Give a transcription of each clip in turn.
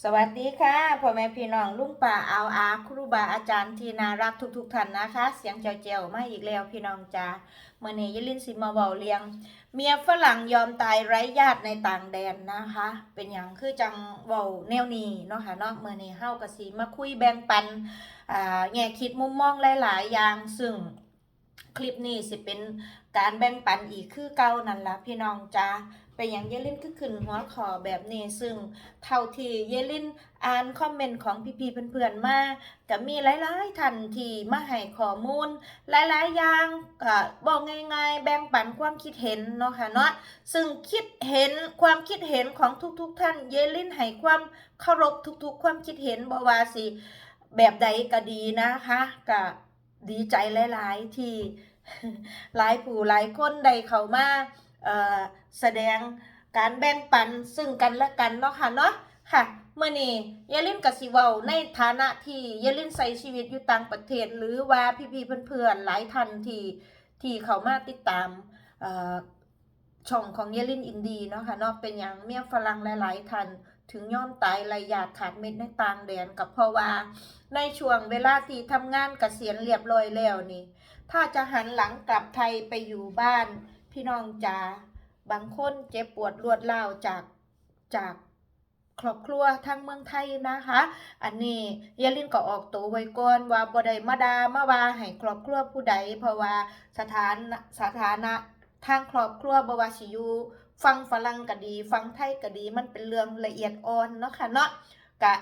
สวัสดีค่ะพ่อแม่พี่น้องลุงป่าเอาอาครูบาอาจารย์ที่น่ารักทุกๆท่านนะคะ เสียงเจียวๆมาอีกแล้วพี่น้องจ้าเมื่อนี้ยลินสิมาเบาเลียง เมียฝรั่งยอมตายไร้ญาติในต่างแดนนะคะ เป็นอย่างคือจังเว้าแนวนี้เนาะค่ะเนาะเมื่อนี้เฮาก็สิมาคุยแบ่งปันอ่าแง่คิดมุมมองหลายๆ อย่างซึ่งคลิปนี้สิเป็นการแบ่งปันอีกคือเก่านั่นละพี่น้องจ้า เป็นอย่างเยลินคือขึ้นหัวขอแบบนี้ซึ่งเท่าที่เยลินอ่านคอมเมนต์ของพี่ๆเพื่อนๆมาก็มีหลายๆท่านที่มาให้ข้อมูล หลายๆอย่างก็บอกง่ายๆ แบ่งปันความคิดเห็นเนาะค่ะเนาะซึ่งคิดเห็นความคิดเห็นของทุกๆ ท่านเยลินให้ความเคารพทุกๆ ความคิดเห็นบ่ว่าสิแบบใดก็ดีนะคะก็ดีใจหลายๆที่หลายผู้หลายคนได้เข้ามาเอ่อ แสดงการแบ่งปันซึ่งกันและกันเนาะค่ะเนาะค่ะเมื่อนี้เยลินกับสิเวาในฐานะที่เยลินใช้ชีวิตอยู่ต่างประเทศ หรือว่าพี่ๆเพื่อนๆหลายท่านที่ที่เขามาติดตามช่องของเยลินอินดีเนาะค่ะเนาะเป็นอย่างเมียฝรั่งหลายๆท่านถึงย่อมตายระยยาดขาดเม็ดในต่างแดนกับเพราะว่า ในช่วงเวลาที่ทำงานเกษียณเรียบร้อยแล้วนี่ ถ้าจะหันหลังกลับไทยไปอยู่บ้าน พี่น้องจ๋า บางคนเจ็บปวดรวดเล่าวจากจากครอบครัวทางเมืองไทยนะคะ อันนี้ยาลินก็ออกตัวไว้ก่อนว่าบ่ได้มาดามาว่าให้ครอบครัวผู้ใด เพราะว่าสถานสถานะทางครอบครัวบว่าสิยูฟังฝรั่งก็ดี ฟังไทยก็ดี มันเป็นเรื่องละเอียดอ่อนเนาะค่ะเนาะกะ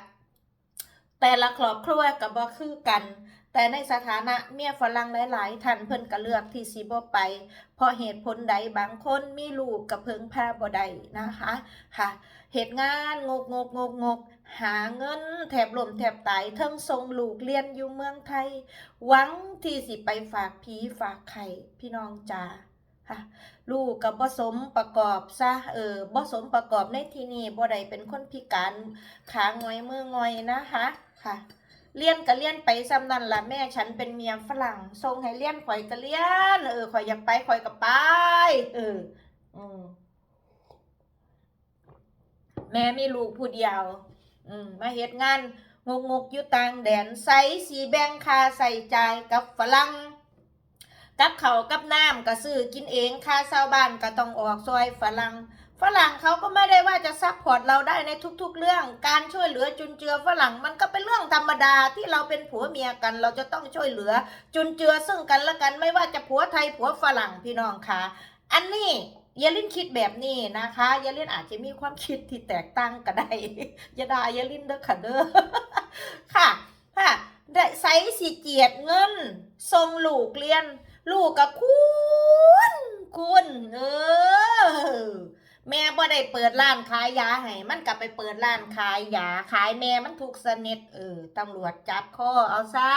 แต่ละครอบครัวก็บ่คือกัน แต่ในสถานะเมียฝรั่งหลาย ๆ ท่านเพิ่นก็เลือกที่สิบ่ไป เพราะเหตุผลใดบางคนมีลูกกับเพิงพาบ่ได้นะคะค่ะเหตุงานงกงกงกงกหาเงินแถบลมแถบตายเทิงส่งลูกเรียนอยู่เมืองไทย หวังที่สิไปฝากผีฝากไข่พี่น้องจ๋าค่ะลูกกับบ่สมประกอบซะเออบ่สมประกอบในที่นี้บ่ได้เป็นคนพิการขางอยมืองอยนะคะค่ะ เรียนก็เรียนไปซ้ำนั่นล่ะแม่ฉันเป็นเมียฝรั่งส่งให้เรียนข่อยก็เรียน เออข่อยอยากไปข่อยก็ไป เออ อืมแม่มีลูกผู้เดียว อืมมาเฮ็ดงานงกงกอยู่ต่างแดนใส่สีแบงคาใส่ใจกับฝรั่งกับเขากับน้ำก็ซื้อกินเองค่าเช่าบ้านก็ต้องออกซอยฝรั่ง ฝรั่งเขาก็ไม่ได้ว่าจะซัพพอร์ตเราได้ในทุก ๆ เรื่อง การช่วยเหลือจุนเจือฝรั่งมันก็เป็นเรื่องธรรมดาที่เราเป็นผัวเมียกัน เราจะต้องช่วยเหลือจุนเจือซึ่งกันและกันไม่ว่าจะผัวไทยผัวฝรั่งพี่น้องคะอันนี้เยลินคิดแบบนี้นะคะเยลินอาจจะมีความคิดที่แตกต่างก็ได้ยาดาเยลินเด้อค่ะเด้อค่ะค่ะได้ใส่สีเกียดเงินส่งลูกเรียน ลูกกับคุณ คุณ เออ แม่บ่ได้เปิดร้านขายยาให้มันกลับไปเปิดร้านขายยาขายแม่มันถูกสนิทเออตำรวจจับคอเอาซะ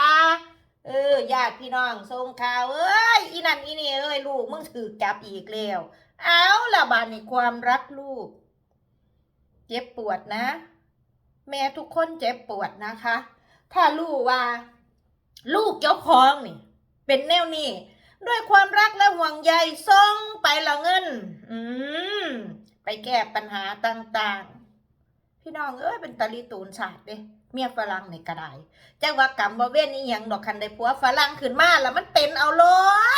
เออญาติพี่น้องส่งข่าวเอ้ยอีนั่นอีนี่เอ้ยลูกมึงถูกจับอีกแล้วเอาละบานี้ความรักลูก เจ็บปวดนะ แม่ทุกคนเจ็บปวดนะคะ ถ้าลูกว่า ลูกเจ้าของนี่ เป็นแนวนี้ ด้วยความรักและห่วงใยส่งไปละเงิน อืมไปแก้ปัญหาต่างๆ พี่น้องเอ้ยเป็นตะลีตูนศาสตร์เด้เมียฝรั่งในกระไดจักว่ากรรมบ่เว้นนี่ยังดอกคันได้ผัวฝรั่งขึ้นมาแล้วมันเป็นเอาโล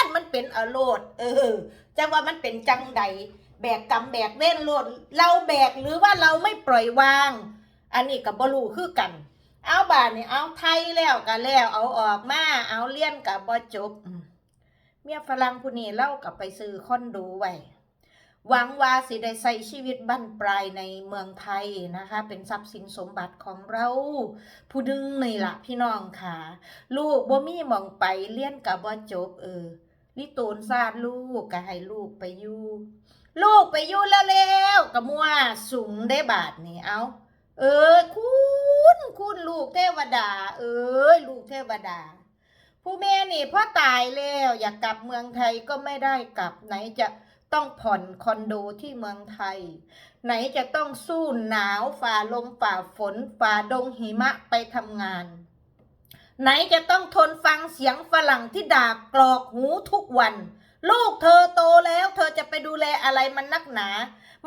ดมันเป็นเอาโลด เออจักว่ามันเป็นจังใดแบกกรรมแบกเว้นโลด เราแบกหรือว่าเราไม่ปล่อยวาง อันนี้กับบรูคือกัน เอาบาทนี่เอาไทยแล้วก็แล้ว เอาออกมาเอาเลี้ยนกับบ่จบ เมียฝรั่งผู้นี้เล่ากับไปซื้อคอนโดไว้หวังว่าสิได้ใช้ชีวิตบั้นปลายในเมืองไทยนะคะ เป็นทรัพย์สินสมบัติของเรา ผู้ดึงนี่ละพี่น้องค่ะ ลูกบ่มีมองไปเลี้ยนกับบ่จบ เออลิโตนซาดลูกก็ให้ลูกไปอยู่ลูกไปอยู่แล้วแล้วก็มัวสูงได้บาทนี่เอาเออคุณคุณลูกเทวดา เอ้ยลูกเทวดา ผู้แม่นี่พ่อตายแล้วอยากกลับเมืองไทยก็ไม่ได้กลับไหนจะต้องผ่อนคอนโดที่เมืองไทย ไหนจะต้องสู้หนาวฝ่าลมฝ่าฝนฝ่าดงหิมะไปทำงาน ไหนจะต้องทนฟังเสียงฝรั่งที่ด่ากรอกหูทุกวัน ลูกเธอโตแล้ว เธอจะไปดูแลอะไรมันนักหนา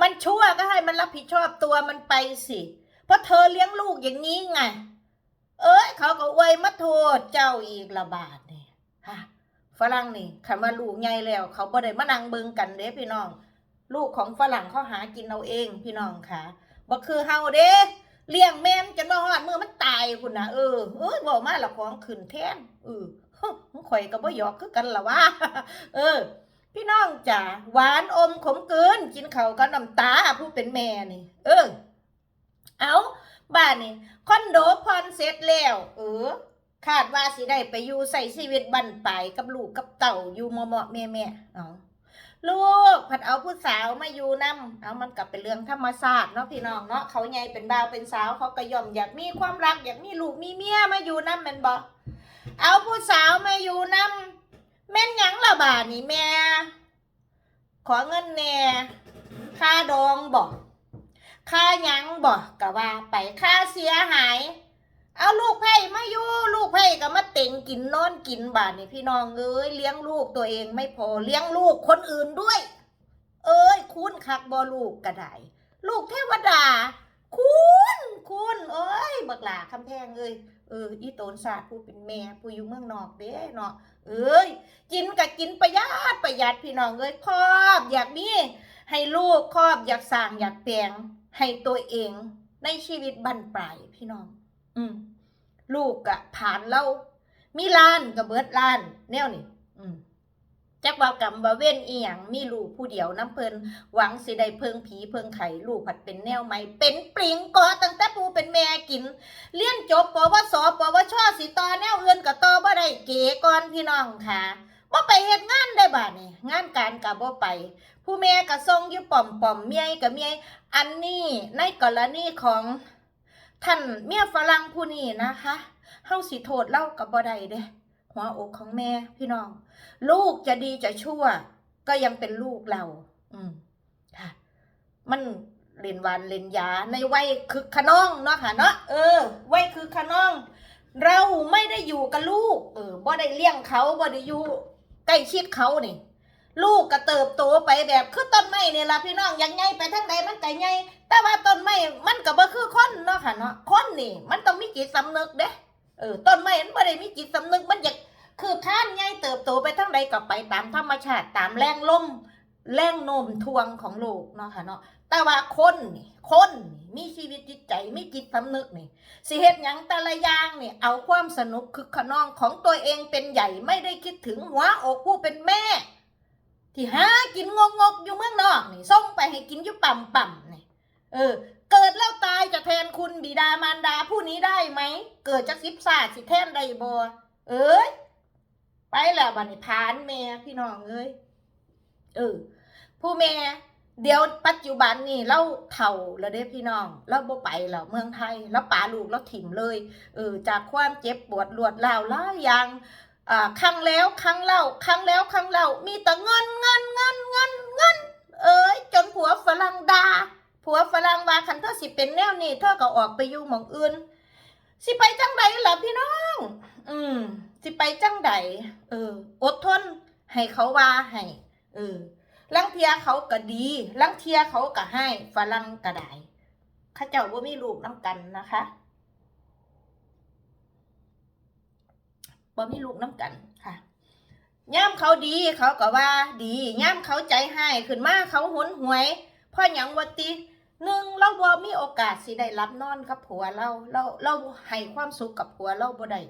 มันชั่วก็ให้มันรับผิดชอบตัวมันไปสิ เพราะเธอเลี้ยงลูกอย่างนี้ไง เอ้ย เขาก็อวยมาโทษเจ้าอีกละบาทนี่ฮะฝรั่งนี่คันว่าลูกใหญ่แล้ว เขาบ่ได้มานั่งเบิงกันเด้พี่น้อง ลูกของฝรั่งเขาหากินเอาเองพี่น้องค่ะบ่คือเฮาเด้เลี้ยงแม่มจนว่าฮอดมือมันตายพุ่นะเออเอ้ยบ่มาละของขึ้นแทนเออข่อยก็บ่หยอกคือกันละว่าเออ พี่น้องจ๋าหวานอมขมเกินกินเขาก็น้ำตาผู้เป็นแม่นี่ เออเอา บ้านนี่คอนโดพรเสร็จแล้ว เออ คาดว่าสิได้ไปอยู่ใส่ชีวิตบันปลายกับลูกกับเต่าอยู่เหมาะๆแม่แม่เอาลูกผัดเอาผู้สาวมาอยู่นํเอามันกลับเป็นเรื่องธรรมชาติเนาะพี่น้องเนาะเขาใหญ่เป็นบ่าวเป็นสาวเขาก็ย่อมอยากมีความรักอยากมีลูกมีเมียมาอยู่นํแม่นบ่เอาผู้สาวมาอยู่นํแม่นยังละบาดนี่แม่ ขอเงินแน่ค่าดองบอก ค่ายังบอกกะว่าไปค่าเสียหาย เอาลูกไผ่มาอยู่ลูกไผ่ก็มาเต่งกินนอนกินบาทนี่พี่น้องเอ้ยเลี้ยงลูกตัวเองไม่พอเลี้ยงลูกคนอื่นด้วย เอ้ยคุณคักบอลูกกระไดลูกเทวดา คุณคุณเอ้ยบักหลาคำแพงเอ้ยเอออีโตนศาสตร์ผู้เป็นแม่ผู้อยู่เมืองนอกเด้เนาะเอ้ยกินกับกินประหยัดประหยัดพี่น้องเอ้ยครอบอยากมีให้ลูกครอบอยากสร้างอยากแปลง ให้ตัวเองในชีวิตบั้นปลายพี่น้อง อืม ลูกกะผ่านเล่ามีล้านกับเบิดล้าน แนวนี่อืมจักว่ากรรมว่าเว้นอีหยังมีลูกผู้เดียวน้ำเพิ่นหวังสิได้เพิงผีเพิงไข่ลูกผัดเป็นแนวใหม่เป็นปริงกอตั้งแต่ปูเป็นแม่กินเรียนจบปวสปวชสิตอแนวเอื่นก็ต่อบ่ได้เก๋ก่อนพี่น้องค่ะบ่ไปเฮ็ดงานได้บ่านี่งานการก็บ่ไป ผู้แม่ก็ส่งอยู่ป่อมป่อมๆเมียก็เมียอันนี้ในกรณีของท่านเมียฝรั่งผู้นี้นะคะเฮาสิโทษเล่ากับบ่ได้เด้หัวอกของแม่พี่น้อง ลูกจะดีจะชั่ว ก็ยังเป็นลูกเรา อืมค่ะ มันเล่นวานเล่นยาในวัยคึกขน้องเนาะค่ะเนาะเออวัยคึกขน้อง เราไม่ได้อยู่กับลูก เออบ่ได้เลี้ยงเขาบ่ได้อยู่ใกล้ชิดเขานี่ ลูกก็เติบโตไปแบบคือต้นไม้เนี่ยล่ะพี่น้องย่างไงไปทางใดมันก็ใหญ่แต่ว่าต้นไม้มันก็บ่คือคนเนาะค่ะเนาะคนนี่ มันต้องมีจิตสำนึกเด้เออต้นไม้มันบ่ได้มีจิตสำนึกมันอยากคือท่านใหญ่เติบโตไปทางใดก็ไปตามธรรมชาติตามแรงลมแรงโน้มทวงของโลกเนาะค่ะเนาะแต่ว่าคนนี่คนมีชีวิตจิตใจมีจิตสำนึกนี่สิเฮ็ดหยังแต่ละอย่างเนี่ยเอาความสนุกคึกขนองของตัวเองเป็นใหญ่ไม่ได้คิดถึงหัวอกผู้เป็นแม่ ที่หากินงกงกอยู่เมืองนอกนี่ส่งไปให้กินอยู่ปั่มปั่มนี่เออ เกิดแล้วตายจะแทนคุณบิดามารดาผู้นี้ได้ไหม เกิดจากสิบศาสิแทนได้บ่เอ้ยไปแล้วบัดนี้พานแม่พี่น้องเอ้ยเออ ผู้แม่เดี๋ยวปัจจุบันนี่เราเฒ่าแล้วเด้พี่น้อง เราบ่ไปแล้วเมืองไทย แล้วป่าลูกเราถิ่มเลย เออ จากความเจ็บปวดรวดราวหลายอย่าง ครั้งแล้วครั้งเล่าครั้งแล้วครั้งเล่ามีแต่เงินเงินเงินเงินเงินเอ้ยจนผัวฝรั่งดาผัวฝรั่งว่าคันเธอสิเป็นแนวนี้เธอก็ออกไปอยู่หมองอื่น สิไปจังใดล่ะพี่น้อง อืม สิไปจังใดเออ อดทน ให้เขาว่าให้เออลังเทียเขาก็ดีลังเทียเขาก็ให้ฝรั่งก็ได้ข้าเจ้าว่ามีลูกน้ำกันนะคะ บ่มีลูกน้ำกันค่ะย่ามเขาดีเขาก็ว่าดีย่ามเขาใจให้ขึ้นมาเขาหุนหวยเพ่อหยังวัติหนึ่งเราบ่มีโอกาสสิได้รับนอนกับผัวเราเราเราให้ความสุขกับผัวเราบ่ได้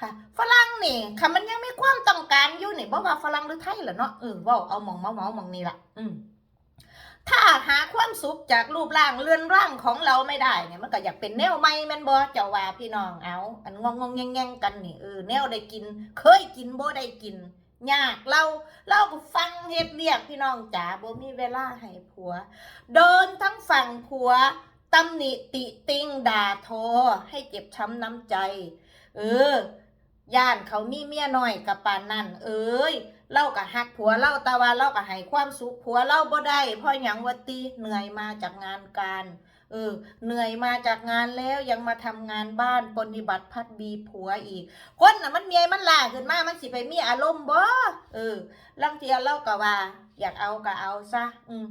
ค่ะฝรั่งนี่ค่ะมันยังมีความต้องการอยู่นี่บ่ว่าฝรั่งหรือไทยล่ะเนาะเออเว้าเอาหมองเมาเมาหมองนี่ล่ะอืม ถ้าหาความสุขจากรูปร่างเรือนร่างของเราไม่ได้เนี่ยมันก็อยากเป็นแนวใหม่แมนบ่เจ้าว่าพี่น้องเอาอันงงงแงงแงงกันนี่เออแนวได้กิน เคยกินบ่ได้กินยากเราเราก็ฟังเฮ็ดเรียกพี่น้องจ๋าบ่มีเวลาให้ผัว เดินทั้งฝั่งผัวตำหนิติติงด่าทอให้เจ็บช้ำน้ำใจ เออย่านเขามีเมียน้อยกับปานนั่นเอ้ย เล่ากับหักผัวเล่าตาว่าเล่ากับให้ความสุขผัวเล่าบ่ได้พราะหยังวะตีเหนื่อยมาจากงานการเออเหนื่อยมาจากงานแล้วยังมาทำงานบ้านปฏิบัติพัดบีผัวอีก คนน่ะมันเมียมันล่าขึ้นมามันสิไปมีอารมณ์บ่เออลังเทียเล่ากับว่า อยากเอาก็เอาซะอืม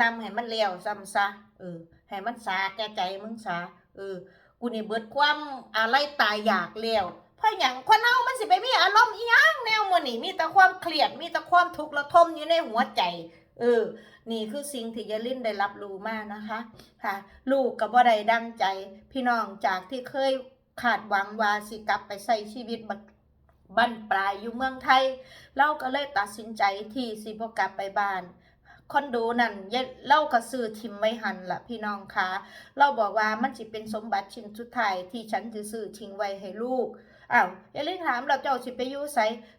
นำให้มันเลี้ยวซ้ำซะเออให้มันสาแก่ใจมึงซะเออกูนี่เบิดความอะไรตายอยากแล้ว เพราะหยังคนเฮามันสิไปมีอารมณ์อีหยังแนวมื้อนี้มีแต่ความเครียดมีแต่ความทุกข์ระทมอยู่ในหัวใจ เออ นี่คือสิ่งที่ยาลินได้รับรู้มานะคะ ค่ะ ลูกกับบ่ได้ดังใจ พี่น้องจากที่เคยขาดหวังว่าสิกลับไปใช้ชีวิตบัดบั้นปลายอยู่เมืองไทย เราก็เลยตัดสินใจที่สิบกลับไปบ้านคอนโดนั่นยายเราก็ซื้อทิมไว้หันละพี่น้องคะเราบอกว่ามันสิเป็นสมบัติชิ้นสุดท้ายที่ฉันจะซื้อทิ้งไว้ให้ลูก อ้าวอย่าลืมถามเราเจ้าสิไปอยู่ไส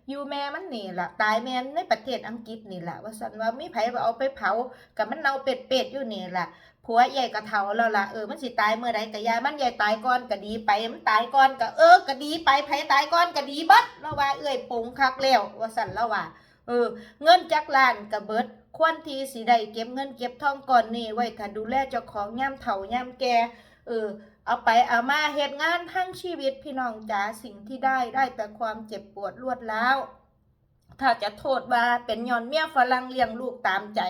อยู่แม่มันนี่ล่ะ ตายแม่ในประเทศอังกฤษนี่ล่ะ ว่าสันว่ามีไผ่เอาไปเผากับมันเน่าเป็ดๆอยู่นี่ล่ะผัวใหญ่กะเฒ่าแล้วล่ะเออมันสิตายเมื่อใดกะยามันใหญ่ตายก่อนก็ดีไปมันตายก่อนก็เออก็ดีไปไผตายก่อนก็ดีเบัดแล้วว่าเอ้ยปงคักแล้วว่าสั่นแล้วว่าเออ เงินจักล้านก็เบิดควรทีสิได้เก็บเงินเก็บทองก่อนนี่ไว้ถ้าดูแลเจ้าของย่ำเฒ่าย่ำแก่เออ เอาไปเอามาเหตุงานทั้งชีวิตพี่น้องจ๋าสิ่งที่ได้ได้แต่ความเจ็บปวดรวดร้ว ถ้าจะโทษว่าเป็นย้อนเมียฝรั่งเลี้ยงลูกตามใจ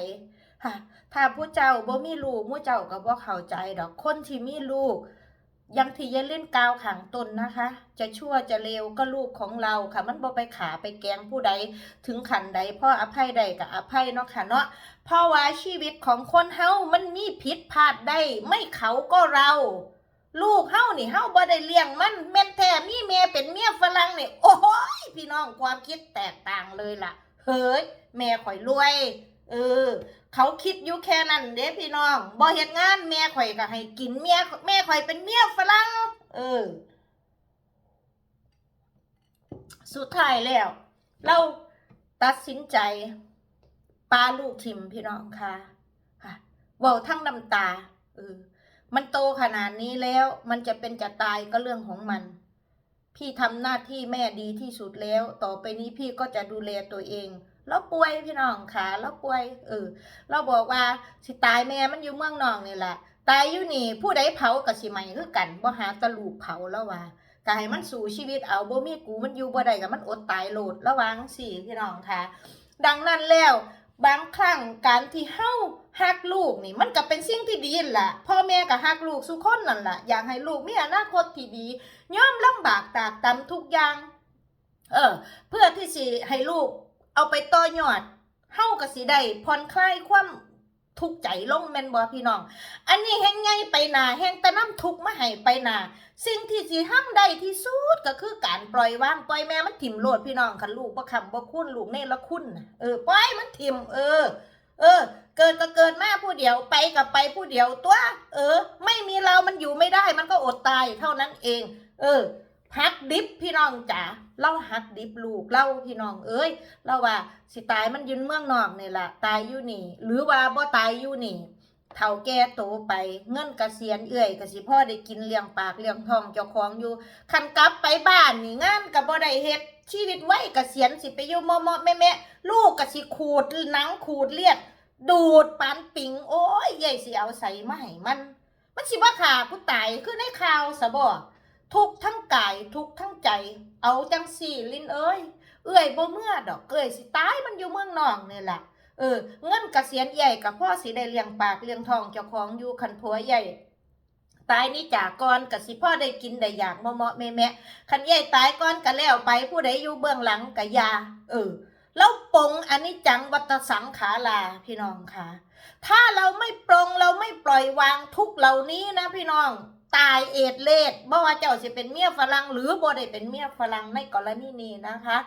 ค่ะถ้าผู้เจ้าบ่มีลูกผู้เจ้าก็บ่เข้าใจดอกคนที่มีลูกยังที่ยายเล่นกาวขังตนนะคะ จะชั่วจะเลวก็ลูกของเราค่ะ มันบ่ไปขาไปแกงผู้ใดถึงขันใดพ่ออภัยใดกับอภัยเนาะค่ะเนาะเพราะว่าชีวิตของคนเฮามันมีผิดพลาดได้ ไม่เขาก็เรา ลูกเฮานี่เฮาบ่ได้เลี้ยงมันแม่นแท้มีเมียเป็นเมียฝรั่งนี่โอ้ยพี่น้องความคิดแตกต่างเลยล่ะ เฮ้ยแม่ข่อยรวย เออ เขาคิดอยู่แค่นั้นเด้พี่น้องบ่เฮ็ดงานแม่ข่อยก็ให้กินเมียแม่ข่อยเป็นเมียฝรั่งเออ สุดท้ายแล้ว เราตัดสินใจปาลูกทิมพี่น้องค่ะค่ะเว้าทั้งน้ำตาเออ มันโตขนาดนี้แล้ว มันจะเป็นจะตายก็เรื่องของมัน พี่ทำหน้าที่แม่ดีที่สุดแล้ว ต่อไปนี้พี่ก็จะดูแลตัวเองแล้วป่วยพี่น้องค่ะแล้วป่วย เออ เราบอกว่าสิตายแม่มันอยู่เมืองนอกนี่แหละตายอยู่นี่ ผู้ใดเผากับสิใหม่คือกันบ่หาตะลูกเผาแล้วว่าก็ให้มันสู่ชีวิตเอาบ่มีกูมันอยู่บ่ได้กับมันอดตายโหลดระวังสิพี่น้องค่ะ ดังนั้นแล้ว บางครั้งการที่เฮาฮักลูกนี่มันก็เป็นสิ่งที่ดีแหละพ่อแม่ก็ฮักลูกสุคนนั่นแหละอยากให้ลูกมีอนาคตที่ดียอมลำบากตากตำทุกอย่าง เออ เพื่อที่สิให้ลูกเอาไปต่อยอดเฮาก็สิได้ผ่อนคลายความ ทุกใจลงแม่นบ่พี่น้อง อันนี้แห้งไงไปนาแห้งตะน้ำทุกมาให้ไปนาสิ่งที่สิห้ามได้ที่สุดก็คือการปล่อยวางปล่อยแม่มันถิ่มโลดพี่น้องคันลูกบ่คำบ่คุ้นลูกเนรคุณน่ะเออปล่อยมันถิ่มเออ เออ เกิดก็เกิดมาผู้เดียวไปกับไปผู้เดียวตัว เออ ไม่มีเรามันอยู่ไม่ได้มันก็อดตายเท่านั้นเอง เออ หักดิบพี่น้องจ๋าเล่าหักดิบลูกเล่าพี่น้องเอ้ยเล่าว่าสิตายมันยืนเมืองนอกนี่แหละตายอยู่นี่ หรือว่าบ่ตายอยู่นี่เฒ่าแก่โตไปเงินกเกษียณเอื่อยกสิพ่อได้กินเลี้ยงปากเลี้ยงท้องเจ้าของอยู่คันกลับไปบ้านนี่งานก็บ่ได้เฮ็ดชีวิตไว้เกษียณสิไปอยู่มอมอแม่แม่ลูกกสิขูดหนังขูดเลือดดูดปานปิงโอ้ยใหญ่สิเอาใส่มาให้มัน มันสิว่าขากูตายคือในข่าวสะบ่ ทุกทั้งกายทุกทั้งใจ เอาจังสี่ลินเอ้ยเอ้ยบ่เมื่อดอกเอ้ยสิตายมันอยู่เมืองนอกนี่แหละเออเงินเกษียณใหญ่กับพ่อสิได้เลี้ยงปากเลี้ยงทองเจ้าของอยู่คันผัวใหญ่ตายนี่จากก่อนกับสิพ่อได้กินได้อยากเมาะๆแม่แม่คันใหญ่ตายก่อนก็แล้วไปผู้ใดอยู่เบื้องหลังก็อยา เออแล้วปรงอันนี้จังวัตสังขาราพี่น้องค่ะ ถ้าเราไม่ปรงเราไม่ปล่อยวางทุกเหล่านี้นะพี่น้อง ตายเอดเลดบ่ว่าเจ้าสิเป็นเมียฝรั่งหรือบ่ได้เป็นเมียฝรั่งในกรณีนี้นะคะ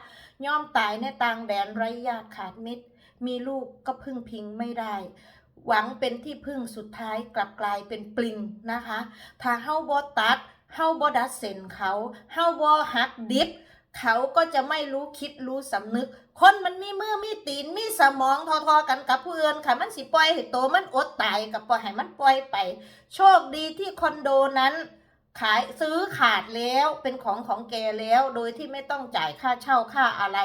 ยอมตายในต่างแดนไร้ญาติขาดมิตร มีลูกก็พึ่งพิงไม่ได้ หวังเป็นที่พึ่งสุดท้ายกลับกลายเป็นปลิงนะคะ ถ้าเฮาบ่ตัดเฮาบ่ดัดเส้นเขาเฮาบ่หักดิบเขาก็จะไม่รู้คิดรู้สำนึก คนมันมีมือมีตีนมีสมองทอๆกันกับผู้อื่นค่ะมันสิปล่อยให้โตมันอดตายกับปล่อยให้มันปล่อยไป โชคดีที่คอนโดนั้น ขายซื้อขาดแล้วเป็นของของแกแล้ว โดยที่ไม่ต้องจ่ายค่าเช่าค่าอะไร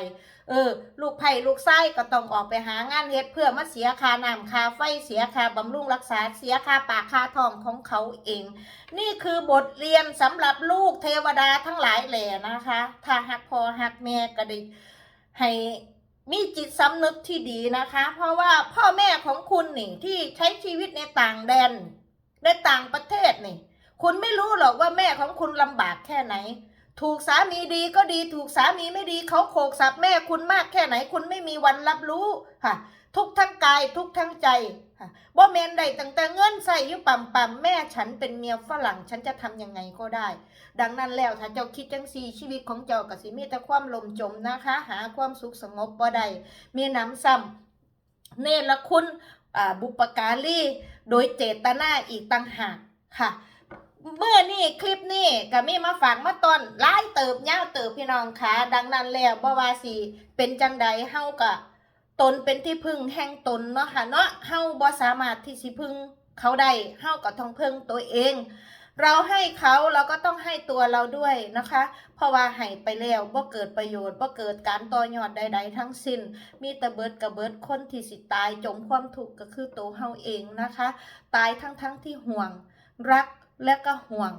เออ ลูกไผ่ลูกไส้ก็ต้องออกไปหางานเฮ็ดเพื่อมาเสียค่าน้ำค่าไฟเสียค่าบำรุงรักษาเสียค่าปากค่าทองของเขาเอง นี่คือบทเรียนสำหรับลูกเทวดาทั้งหลายแหล่นะคะ ถ้าหักพอหักแม่ก็ได้ ให้มีจิตสำนึกที่ดีนะคะ เพราะว่าพ่อแม่ของคุณนี่ที่ใช้ชีวิตในต่างแดนในต่างประเทศนี่ คุณไม่รู้หรอกว่าแม่ของคุณลำบากแค่ไหน ถูกสามีดีก็ดีถูกสามีไม่ดีเขาโขกสับแม่คุณมากแค่ไหน คุณไม่มีวันรับรู้ค่ะ ทุกทั้งกายทุกทั้งใจค่ะบ่แมนใดตั้งแต่เงินใส่ยู่ปั่มปั่มแม่ฉันเป็นเมียฝรั่งฉันจะทำยังไงก็ได้ ดังนั้นแล้วถ้าเจ้าคิดจังสีชีวิตของเจ้าก็สิมีแต่ความลมจมนะคะ หาความสุขสงบบ่ได้มีน้ำซ้ำเนรคุณบุปการีโดยเจตนาอีกต่างหากค่ะเมื่อนี่คลิปนี้ก็มีมาฝากมาตอนหลายเติบยาเติบพี่น้องค่ะดังนั้นแล้วบ่ว่าสิเป็นจังใดเฮาก็ตนเป็นที่พึ่งแห่งตนเนาะค่ะเนาะเฮาบ่สามารถที่สิพึ่งเขาได้เฮาก็ต้องพึ่งตัวเอง เราให้เขาเราก็ต้องให้ตัวเราด้วยนะคะ เพราะว่าให้ไปแล้วบ่เกิดประโยชน์บ่เกิดการต่อยอดใด ๆ ทั้งสิ้น มีแต่เบิดกับเบิดคนที่สิตายจมความทุกข์ก็คือตัวเฮาเองนะคะ ตายทั้งๆที่ห่วง รักและก็ห่วง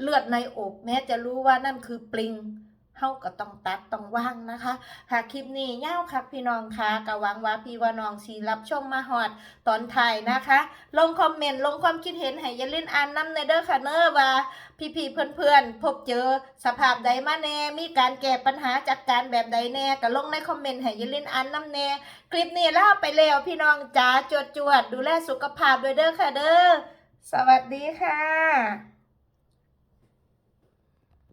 เลือดในอกแม้จะรู้ว่านั่นคือปลิง เฮาก็ต้องตัดต้องว่างนะคะ หากคลิปนี้ยาวคักพี่น้องคะก็หวังว่าพี่ว่าน้องสีรับชมมาฮอดตอนถ่ายนะคะ ลงคอมเมนต์ลงความคิดเห็นให้อยาเล่นอ่านน้ำในเด้อค่ะเนอว่า พี่ๆเพื่อนๆ พบเจอสภาพใดมาแน่มีการแก้ปัญหาจัดการแบบใดแน่ก็ลงในคอมเมนต์ให้อยาเล่นอ่านน้ำแน่คลิปนี้ลาไปแล้วพี่น้องจ๋าจวดจวดดูแลสุขภาพด้วยเด้อค่ะเด้อสวัสดีค่ะ